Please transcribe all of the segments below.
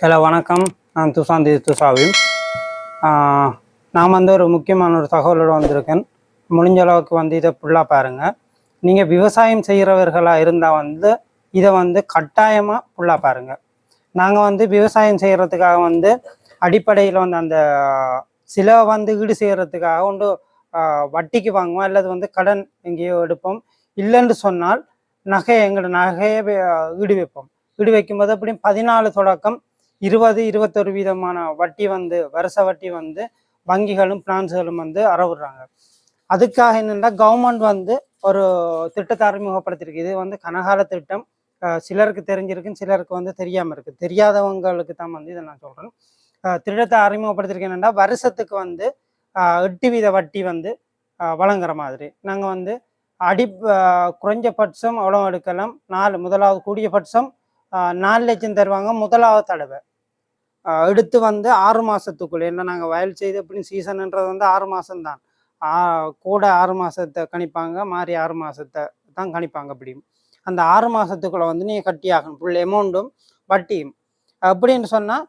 Hello வணக்கம். நான் துஷாந்தி துஷாவின். நான் வந்து ஒரு முக்கியமான ஒரு தகவலோடு வந்திருக்கேன். முடிஞ்ச அளவுக்கு வந்து இதை ஃபுல்லாக பாருங்கள் நீங்கள் விவசாயம் செய்கிறவர்களாக இருந்தால் வந்து இதை வந்து கட்டாயமாக ஃபுல்லாக பாருங்கள் நாங்கள் வந்து விவசாயம் செய்கிறதுக்காக வந்து அடிப்படையில் வந்து அந்த சில வந்து ஈடு செய்கிறதுக்காக ஒன்று வட்டிக்கு வாங்குவோம். அல்லது வந்து கடன் எங்கேயோ எடுப்போம். இல்லைன்னு சொன்னால் நகை எங்களோட நகையை ஈடு வைப்போம். ஈடு வைக்கும்போது அப்படியும் பதினாலு தொடக்கம் இருபது இருபத்தொரு வீதமான வட்டி வந்து வருஷ வட்டி வந்து வங்கிகளும் பிளான்ஸுகளும் வந்து அறவுடுறாங்க அதுக்காக என்னென்னா கவர்மெண்ட் வந்து ஒரு திட்டத்தை அறிமுகப்படுத்தியிருக்கு. இது வந்து கனகால திட்டம். சிலருக்கு தெரிஞ்சிருக்குன்னு சிலருக்கு வந்து தெரியாமல் இருக்குது தெரியாதவங்களுக்கு தான் வந்து இதை நான் சொல்கிறேன் திட்டத்தை அறிமுகப்படுத்தியிருக்கேன் என்னென்னா வருஷத்துக்கு வந்து எட்டு வீத வட்டி வந்து வழங்குற மாதிரி. நாங்கள் வந்து அடி குறைஞ்சபட்சம் அவ்வளோ எடுக்கலாம்? நாலு முதலாவது கூடியபட்சம் பட்சம் நாலு லட்சம் தருவாங்க முதலாவது தடவை. ஆஹ் எடுத்து வந்து ஆறு மாதத்துக்குள்ளே ஏன்னா நாங்கள் வயல் செய்து அப்படின்னு சீசனுன்றது வந்து ஆறு மாசம்தான். கூட ஆறு மாசத்தை கணிப்பாங்க மாறி ஆறு மாசத்தை தான் கணிப்பாங்க அப்படி. அந்த ஆறு மாதத்துக்குள்ளே வந்து நீங்கள் கட்டி ஆகணும் ஃபுல் அமௌண்ட்டும் வட்டியும். அப்படின்னு சொன்னால்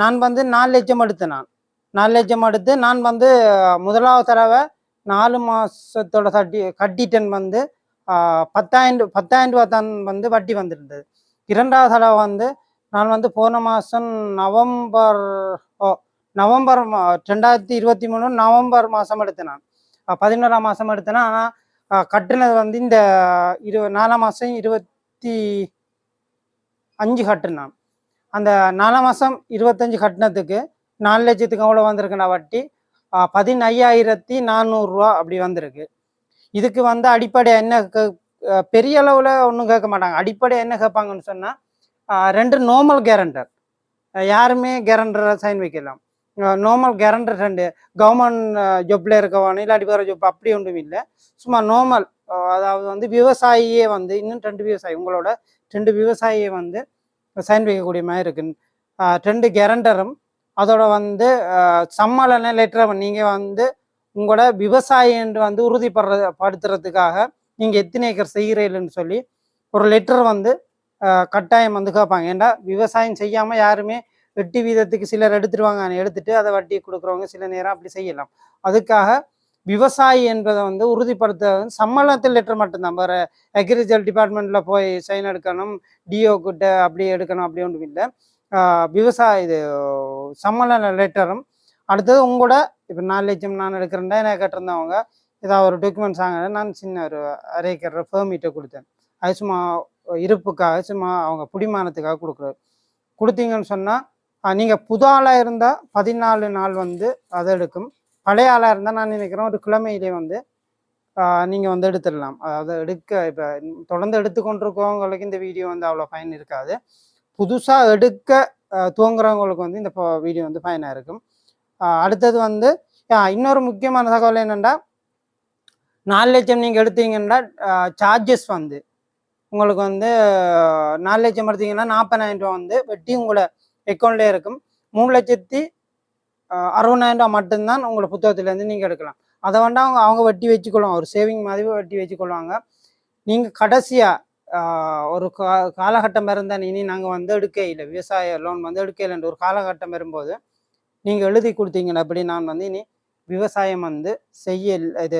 நான் வந்து நாலு லட்சம் எடுத்து நான். நாலு லட்சம் எடுத்து நான் வந்து முதலாவது தடவை நாலு மாசத்தோட கட்டி கட்டிட்டேன் வந்து ஆஹ் பத்தாயிரம் பத்தாயிரம் ரூபா தான் வந்து வட்டி வந்திருந்தது. இரண்டாவது தடவை வந்து நான் வந்து போன மாதம் நவம்பர் ஓ நவம்பர் மா ரெண்டாயிரத்தி இருபத்தி மூணு நவம்பர் மாதம் எடுத்தேன் நான். பதினோராம் மாதம் எடுத்தேன். ஆனால் கட்டுனது வந்து இந்த இரு நாலாம் மாதம் இருபத்தி அஞ்சு கட்டுனான் அந்த நாலாம் மாதம் இருபத்தஞ்சு கட்டினத்துக்கு நாலு லட்சத்துக்கு அவ்வளோ வந்திருக்குண்ணா வட்டி. பதினையாயிரத்தி நானூறுரூவா அப்படி வந்திருக்கு. இதுக்கு வந்து அடிப்படை என்ன பெரிய அளவில் ஒன்றும் கேட்க மாட்டாங்க. அடிப்படை என்ன கேட்பாங்கன்னு சொன்னால் ரெண்டு நார்மல் கேரண்டர் யாருமே கேரண்டரை சைன் வைக்கலாம். நார்மல் கேரண்டர் ரெண்டு. கவர்மெண்ட் ஜொப்பில் இருக்கவனு இல்லாட்டி வேறு ஜப் அப்படி ஒன்றும் இல்லை. சும்மா நார்மல் அதாவது வந்து விவசாயியே வந்து இன்னும் ரெண்டு விவசாயி உங்களோட ரெண்டு விவசாயியை வந்து சைன் வைக்கக்கூடிய மாதிரி இருக்கு. ரெண்டு கேரண்டரும் அதோட வந்து சம்மளனை சம்மளன லெட்டரை நீங்கள் வந்து உங்களோட விவசாயி என்று வந்து உறுதிப்படுற படுத்துறதுக்காக நீங்கள் எத்தனை ஏக்கர் செய்கிறீர்கள்னு சொல்லி ஒரு லெட்டர் வந்து கட்டாயம் வந்து கேட்பாங்க. ஏன்டா விவசாயம் செய்யாமல் யாருமே வெட்டி வீதத்துக்கு சிலர் எடுத்துருவாங்க எடுத்துட்டு அதை வட்டி கொடுக்குறவங்க சில நேரம் அப்படி செய்யலாம். அதுக்காக விவசாயி என்பதை வந்து உறுதிப்படுத்த சம்மளத்தில் லெட்டர் மட்டும்தான். வேறு அக்ரிகல்ச்சர் டிபார்ட்மெண்ட்டில் போய் சைன் எடுக்கணும் டிஓ கிட்ட அப்படி எடுக்கணும் அப்படி ஒன்றும் இல்லை. விவசாய இது சம்மள லெட்டரும் அடுத்தது உங்களோட இப்போ நாலு லட்சம் நான் எடுக்கிறேன்டா என்ன கேட்டிருந்தவங்க ஏதாவது ஒரு டாக்குமெண்ட்ஸ் வாங்க நான் சின்ன ஒரு அரைக்கிற ஃபேமிட்ட கொடுத்தேன். அது சும்மா இருப்புக்காக சும்மா அவங்க புடிமானத்துக்காக கொடுக்குறாரு. கொடுத்தீங்கன்னு சொன்னால் நீங்கள் புது ஆளாக இருந்தால் பதினாலு நாள் வந்து அதை எடுக்கும். பழைய ஆளாக இருந்தால் நான் நினைக்கிறேன் ஒரு கிழமையிலே வந்து நீங்கள் வந்து எடுத்துடலாம். அதாவது எடுக்க இப்போ தொடர்ந்து எடுத்துக்கொண்டிருக்கவங்களுக்கு இந்த வீடியோ வந்து அவ்வளோ பயன் இருக்காது. புதுசாக எடுக்க துவங்குறவங்களுக்கு வந்து இந்த வீடியோ வந்து பயனாக இருக்கும். அடுத்தது வந்து இன்னொரு முக்கியமான தகவல் என்னென்னா நாலு லட்சம் நீங்கள் எடுத்தீங்கன்னா சார்ஜஸ் வந்து உங்களுக்கு வந்து நாலு லட்சம் எடுத்தீங்கன்னா நாற்பதாயிரம் ரூபா வந்து வெட்டி உங்களை அக்கௌண்ட்லேயே இருக்கும். மூணு லட்சத்தி அறுபதாயிரம் ரூபா மட்டும்தான் உங்களை புத்தகத்துலேருந்து நீங்கள் எடுக்கலாம். அதை வேண்டாம் அவங்க அவங்க வட்டி வச்சுக்கொள்ளுவாங்க ஒரு சேவிங் மாதிரி வட்டி வச்சுக்கொள்வாங்க. நீங்கள் கடைசியாக ஒரு கா காலகட்டம் இருந்தால் இனி நாங்கள் வந்து எடுக்க இல்லை விவசாய லோன் வந்து எடுக்க இல்லைன்ற ஒரு காலகட்டம் வரும்போது நீங்கள் எழுதி கொடுத்தீங்கன்னா அப்படி நான் வந்து இனி விவசாயம் வந்து செய்ய இது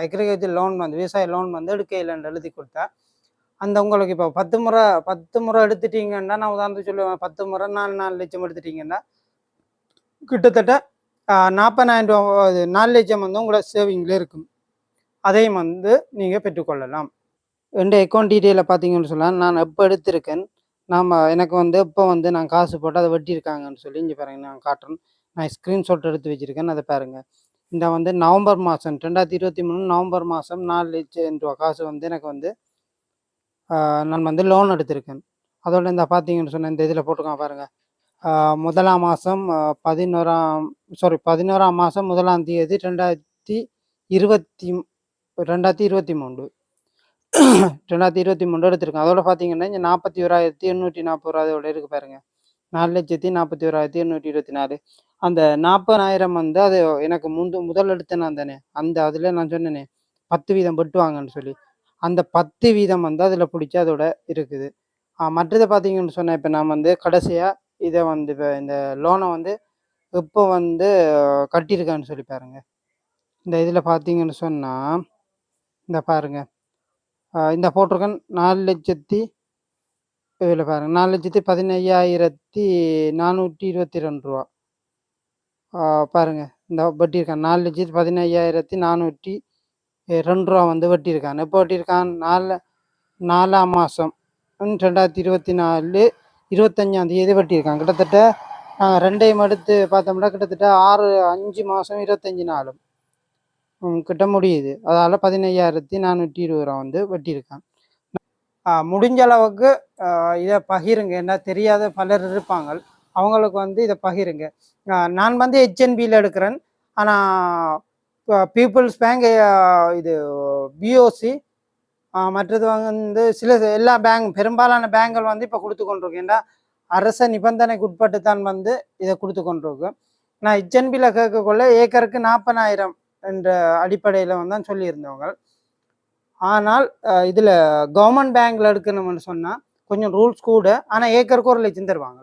அக்ரிகல்ச்சர் லோன் வந்து விவசாய லோன் வந்து எடுக்க இல்லைன்னு எழுதி கொடுத்தா அந்த உங்களுக்கு இப்போ பத்து முறை பத்து முறை எடுத்துட்டீங்கன்னா நான் உதாரணத்துக்கு சொல்லுவேன் பத்து முறை நாலு நாலு லட்சம் எடுத்துட்டீங்கன்னா கிட்டத்தட்ட நாற்பதாயிரம் ரூபா இது நாலு லட்சம் வந்து உங்களோட சேவிங்கில் இருக்கும். அதையும் வந்து நீங்கள் பெற்றுக்கொள்ளலாம். ரெண்டு அக்கௌண்ட் டீட்டெயிலை பார்த்தீங்கன்னு சொல்லலாம் நான் எப்போ எடுத்திருக்கேன் நாம் எனக்கு வந்து எப்போ வந்து நான் காசு போட்டு அதை வெட்டியிருக்காங்கன்னு சொல்லி இங்கே பாருங்கள் நான் காட்டுறேன். நான் ஸ்க்ரீன்ஷாட் எடுத்து வச்சுருக்கேன் அதை பாருங்கள் இந்த வந்து நவம்பர் மாதம் ரெண்டாயிரத்தி இருபத்தி மூணு நவம்பர் மாதம் நாலு லட்சம் ரூபா காசு வந்து எனக்கு வந்து நான் வந்து லோன் எடுத்திருக்கேன். அதோட இந்த பார்த்தீங்கன்னு சொன்ன இந்த இதில் போட்டுருக்கான் பாருங்கள் முதலாம் மாதம் பதினோராம் சாரி பதினோராம் மாதம் முதலாம் தேதி ரெண்டாயிரத்தி இருபத்தி ரெண்டாயிரத்தி இருபத்தி மூணு ரெண்டாயிரத்தி இருபத்தி மூணு எடுத்திருக்கேன். அதோட பார்த்தீங்கன்னா இங்கே நாற்பத்தி ஓராயிரத்தி எண்ணூற்றி நாற்பது ரூபா அதோட இருக்கு பாருங்கள் நாலு லட்சத்தி நாற்பத்தி ஓராயிரத்தி எண்ணூற்றி இருபத்தி நாலு. அந்த நாற்பதாயிரம் வந்து அது எனக்கு முந்து முதல் எடுத்தேன் நான் தானே. அந்த அதில் நான் சொன்னேனே பத்து வீதம் வெட்டுவாங்கன்னு சொல்லி. அந்த பத்து வீதம் வந்து அதில் பிடிச்சி அதோட இருக்குது. மற்றதை பார்த்தீங்கன்னு சொன்னேன் இப்போ நான் வந்து கடைசியாக இதை வந்து இப்போ இந்த லோனை வந்து இப்போ வந்து கட்டியிருக்கான்னு சொல்லி பாருங்க. இந்த இதில் பார்த்தீங்கன்னு சொன்னால் இந்த பாருங்க. இந்த போட்டிருக்கேன் நாலு லட்சத்தி இதில் பாருங்கள் நாலு லட்சத்தி பதினையாயிரத்தி நானூற்றி இருபத்தி ரெண்டு ரூபா. பாருங்கள் இந்த இந்த வட்டியிருக்கான் நாலு லட்சத்தி பதினையாயிரத்தி நானூற்றி ரெண்டு ரூபா வந்து வட்டியிருக்கான் எப்போ வட்டியிருக்கான் நாலு நாலாம் மாதம் ரெண்டாயிரத்தி இருபத்தி நாலு இருபத்தஞ்சாம் தேதி வட்டியிருக்கான் கிட்டத்தட்ட நாங்கள் ரெண்டையும் எடுத்து பார்த்தோம்னா கிட்டத்தட்ட ஆறு அஞ்சு மாதம் இருபத்தஞ்சி நாளும். கிட்ட முடியுது. அதால் பதினையாயிரத்தி நானூற்றி இருபது ரூபா வந்து வட்டியிருக்கான் இருக்கான் முடிஞ்ச அளவுக்கு இதை பகிருங்க. என்ன தெரியாத பலர் இருப்பாங்க. அவங்களுக்கு வந்து இதை பகிருங்க. நான் வந்து ஹெச்என்பியில் எடுக்கிறேன். ஆனால் பீப்புள்ஸ் பேங்க் இது பிஓசி மற்றது வந்து சில எல்லா பேங்க் பெரும்பாலான பேங்குகள் வந்து இப்போ கொடுத்து கொண்டிருக்கு ஏன்னா அரச நிபந்தனைக்கு உட்பட்டு தான் வந்து இதை கொடுத்து கொண்டிருக்கு நான் ஹெச்என்பியில் கேட்கக்குள்ள ஏக்கருக்கு நாற்பதாயிரம் என்ற அடிப்படையில் வந்து தான் சொல்லியிருந்தவங்க. ஆனால் இதில் கவர்மெண்ட் பேங்க்கில் எடுக்கணும்னு சொன்னால் கொஞ்சம் ரூல்ஸ் கூட ஆனால் ஏக்கருக்கு ஒரு லட்சம் தருவாங்க.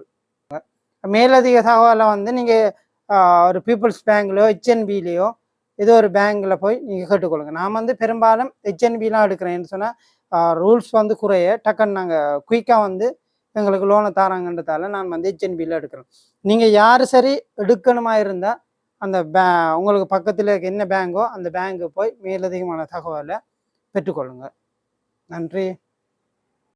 மேலதிக தகவலை வந்து நீங்கள் ஒரு பீப்புள்ஸ் பேங்க்லையோ ஹெச்என்பிலேயோ ஏதோ ஒரு பேங்க்கில் போய் நீங்கள் கேட்டுக்கொள்ளுங்க. நான் வந்து பெரும்பாலும் ஹெச்என்பிலாம் எடுக்கிறேன்னு சொன்னால் ரூல்ஸ் வந்து குறைய டக்குன்னு நாங்கள் குயிக்காக வந்து எங்களுக்கு லோனை தராங்கன்றதால நான் வந்து ஹெச்என்பியில் எடுக்கிறேன். நீங்கள் யார் சரி எடுக்கணுமா இருந்தால் அந்த பே உங்களுக்கு பக்கத்தில் இருக்க என்ன பேங்கோ அந்த பேங்க்கு போய் மேலதிகமான தகவலை பெற்றுக்கொள்ளுங்கள் நன்றி.